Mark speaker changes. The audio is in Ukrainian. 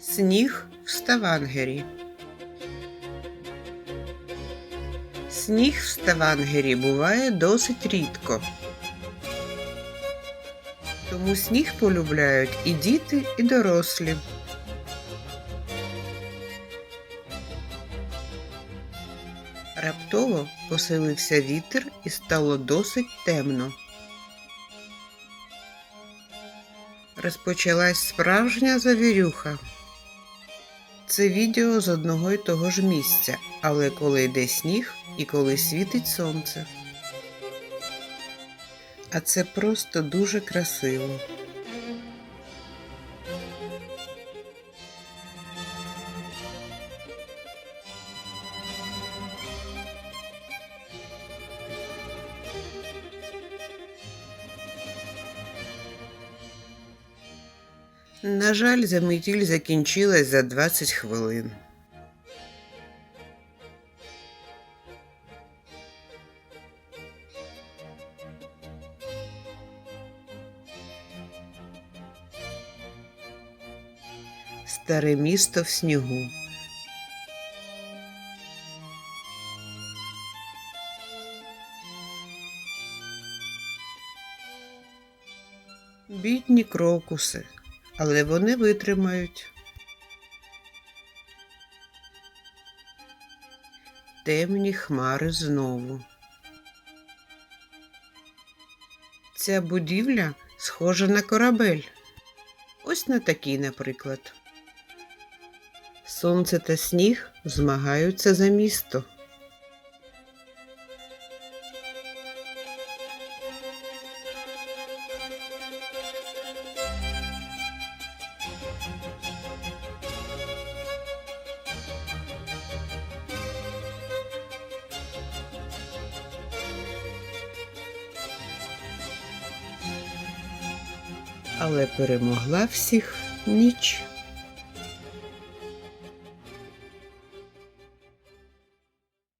Speaker 1: Сніг в Ставангері. Сніг в Ставангері буває досить рідко. Тому сніг полюбляють і діти, і дорослі. Раптово поселився вітер і стало досить темно. Розпочалась справжня завірюха. Це відео з одного й того ж місця, але коли йде сніг і коли світить сонце. А це просто дуже красиво. На жаль, заметіль закінчилась за 20 хвилин. Старе місто в снігу. Бідні крокуси, але вони витримають. Темні хмари знову. Ця будівля схожа на корабель. Ось на такий, наприклад. Сонце та сніг змагаються за місто. Але перемогла всіх ніч.